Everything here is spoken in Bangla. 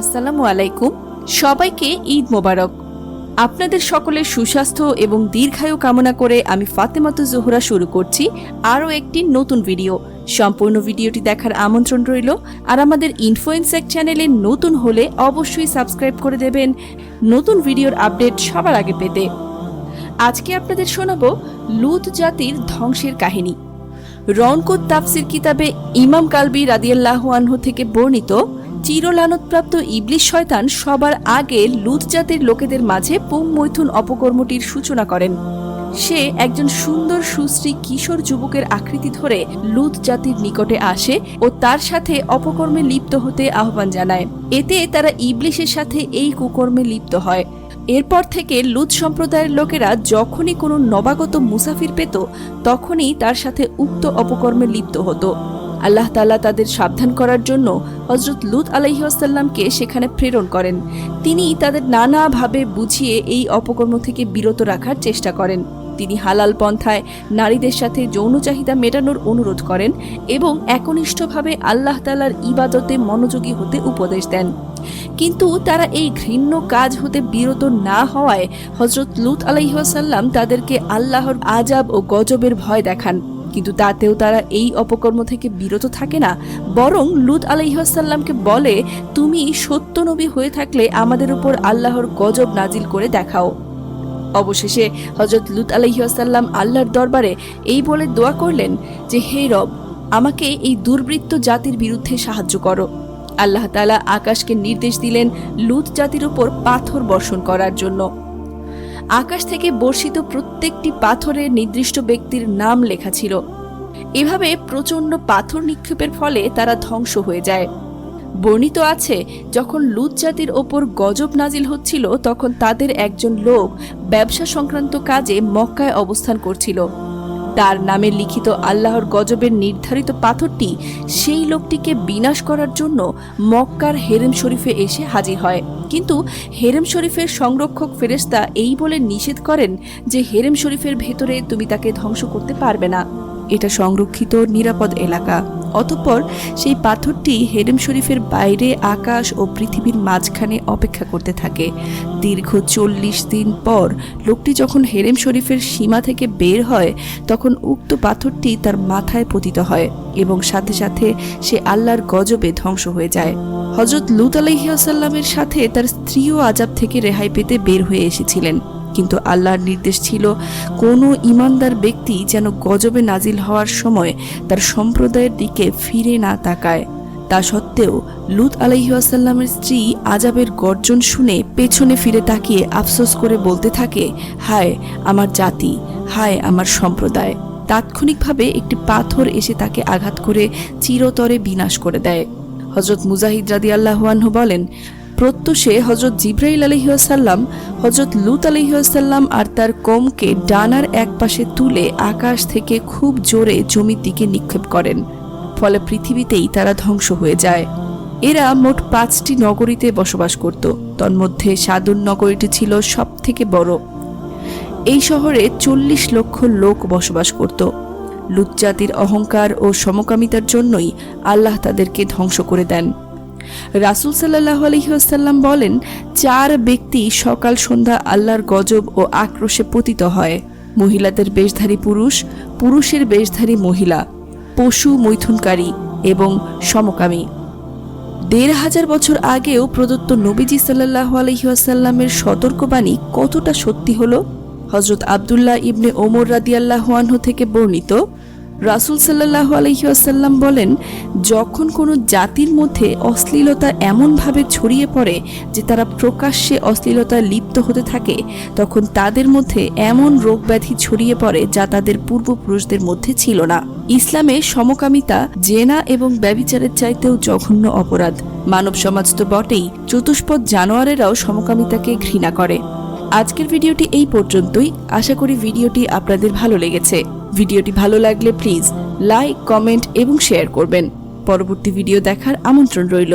আসসালামু আলাইকুম, সবাইকে ঈদ মোবারক। আপনাদের সকলের সুস্বাস্থ্য এবং দীর্ঘায়ু কামনা করে আমি ফাতেমাতু জোহরা শুরু করছি আরও একটি নতুন ভিডিও। সম্পূর্ণ ভিডিওটি দেখার আমন্ত্রণ রইল, আর আমাদের ইনফ্লুয়েন্সার চ্যানেলে নতুন হলে অবশ্যই সাবস্ক্রাইব করে দেবেন নতুন ভিডিওর আপডেট সবার আগে পেতে। আজকে আপনাদের শোনাবো লুত জাতির ধ্বংসের কাহিনী। রনকুত তাফসির কিতাবে ইমাম কালবি রাদিয়াল্লাহু আনহু থেকে বর্ণিত চিরলানতপ্রাপ্ত ইবলিশ শয়তান সবার আগে লুত জাতির লোকেদের মাঝে পুং মৈথুন অপকর্মটির সূচনা করেন। সে একজন সুন্দর সুশ্রী কিশোর যুবকের আকৃতি ধরে লুত জাতির নিকটে আসে ও তার সাথে অপকর্মে লিপ্ত হতে আহ্বান জানায়। এতে তারা ইবলিশের সাথে এই কুকর্মে লিপ্ত হয়। এরপর থেকে লুত সম্প্রদায়ের লোকেরা যখনই কোনো নবাগত মুসাফির পেত, তখনই তার সাথে উক্ত অপকর্মে লিপ্ত হতো। আল্লাহ তাআলা তাদের সাবধান করার জন্য হজরত লুত আলাইহাসাল্লামকে সেখানে প্রেরণ করেন। তিনি তাদের নানাভাবে বুঝিয়ে এই অপকর্ম থেকে বিরত রাখার চেষ্টা করেন। তিনি হালাল পন্থায় নারীদের সাথে যৌন চাহিদা মেটানোর অনুরোধ করেন এবং একনিষ্ঠভাবে আল্লাহ তালার ইবাদতে মনোযোগী হতে উপদেশ দেন। কিন্তু তারা এই ঘৃণ্য কাজ হতে বিরত না হওয়ায় হজরত লুত আলাইহাসাল্লাম তাদেরকে আল্লাহর আজাব ও গজবের ভয় দেখান। কিন্তু তাতেও তারা এই অপকর্ম থেকে বিরত থাকে না, বরং লুত আলাইহাসাল্লামকে বলে, তুমি সত্য নবী হয়ে থাকলে আমাদের উপর আল্লাহর গজব নাজিল করে দেখাও। অবশেষে হজরত লুত আলহিহাসাল্লাম আল্লাহর দরবারে এই বলে দোয়া করলেন যে, হে রব, আমাকে এই দুর্বৃত্ত জাতির বিরুদ্ধে সাহায্য করো। আল্লাহ তালা আকাশকে নির্দেশ দিলেন লুত জাতির উপর পাথর বর্ষণ করার জন্য। আকাশ থেকে বর্ষিত প্রত্যেকটি পাথরের নির্দিষ্ট ব্যক্তির নাম লেখা ছিল। এভাবে প্রচণ্ড পাথর নিক্ষেপের ফলে তারা ধ্বংস হয়ে যায়। বর্ণিত আছে, যখন লুত জাতির ওপর গজব নাজিল হচ্ছিল, তখন তাদের একজন লোক ব্যবসা সংক্রান্ত কাজে মক্কায় অবস্থান করছিল। তার নামে লিখিত আল্লাহর গজবের নির্ধারিত পাথরটি সেই লোকটিকে বিনাশ করার জন্য মক্কার হেরেম শরীফে এসে হাজির হয়। কিন্তু হেরেম শরীফের সংরক্ষক ফেরেস্তা এই বলে নিষেধ করেন যে হেরেম শরীফের ভেতরে তুমি তাকে ধ্বংস করতে পারবে না। এটা সংরক্ষিত নিরাপদ এলাকা। অতঃপর সেই পাথরটি হেরেম শরীফের বাইরে আকাশ ও পৃথিবীর মাঝখানে অপেক্ষা করতে থাকে। দীর্ঘ চল্লিশ দিন পর লোকটি যখন হেরেম শরীফের সীমা থেকে বের হয়, তখন উক্ত পাথরটি তার মাথায় পতিত হয় এবং সাথে সাথে সে আল্লাহর গজবে ধ্বংস হয়ে যায়। হজরত লুত আলহিয়াসাল্লামের সাথে তার স্ত্রীও আজাব থেকে রেহাই পেতে বের হয়ে এসেছিলেন। কিন্তু আল্লাহর নির্দেশ ছিল, কোনো ইমানদার ব্যক্তি যেন গজবে নাজিল হওয়ার সময় তার সম্প্রদায়ের দিকে ফিরে না তাকায়। তা সত্ত্বেও লুত আলাইহাসাল্লামের স্ত্রী আজাবের গর্জন শুনে পেছনে ফিরে তাকিয়ে আফসোস করে বলতে থাকে, হায় আমার জাতি, হায় আমার সম্প্রদায়। তাৎক্ষণিকভাবে একটি পাথর এসে তাকে আঘাত করে চিরতরে বিনাশ করে দেয়। হজরত মুজাহিদ রাদি আল্লাহানহু বলেন প্রত্যুষে হজরত জিব্রাইল আলহিহাসাল্লাম হজরত লুত আলহিহাসাল্লাম আর তার কমকে ডানার এক পাশে তুলে আকাশ থেকে খুব জোরে জমির দিকে নিক্ষেপ করেন। ফলে পৃথিবীতেই তারা ধ্বংস হয়ে যায়। এরা মোট পাঁচটি নগরীতে বসবাস করত। তন্মধ্যে সাদুন নগরীটি ছিল সব থেকে বড়। এই শহরে চল্লিশ লক্ষ লোক বসবাস করত। লুত জাতির অহংকার ও সমকামিতার জন্যই আল্লাহ তাদেরকে ধ্বংস করে দেন। রাসুল সাল্লাহ আলহিহাসাল্লাম বলেন, চার ব্যক্তি সকাল, সন্ধ্যা আল্লাহর গজব ও আক্রোশে পতিত হয়। মহিলাদের বেশধারী পুরুষ, পুরুষের বেশধারী মহিলা, পশু মৈথুনকারী এবং সমকামী। দেড় হাজার বছর আগেও প্রদত্ত নবীজি সাল্লাহ আলহিহাসাল্লামের সতর্কবাণী কতটা সত্যি হলো? হজরত আবদুল্লাহ ইবনে ওমর রাদিয়াল্লাহুয়ানহু থেকে বর্ণিত রাসুল সাল্লাহ আলহিউসাল্লাম বলেন, যখন কোনো জাতির মধ্যে অশ্লীলতা এমনভাবে ছড়িয়ে পড়ে যে তারা প্রকাশ্যে অশ্লীলতা লিপ্ত হতে থাকে, তখন তাদের মধ্যে এমন রোগ ব্যাধি ছড়িয়ে পড়ে যা তাদের পূর্বপুরুষদের মধ্যে ছিল না। ইসলামে সমকামিতা, জেনা এবং ব্যবিচারের চাইতেও জঘন্য অপরাধ। মানব সমাজ তো বটেই, চতুষ্পদ জানোয়ারেরাও সমকামিতাকে ঘৃণা করে। আজকের ভিডিওটি এই পর্যন্তই। আশা করি ভিডিওটি আপনাদের ভালো লেগেছে। ভিডিওটি ভালো লাগলে প্লিজ লাইক, কমেন্ট এবং শেয়ার করবেন। পরবর্তী ভিডিও দেখার আমন্ত্রণ রইল।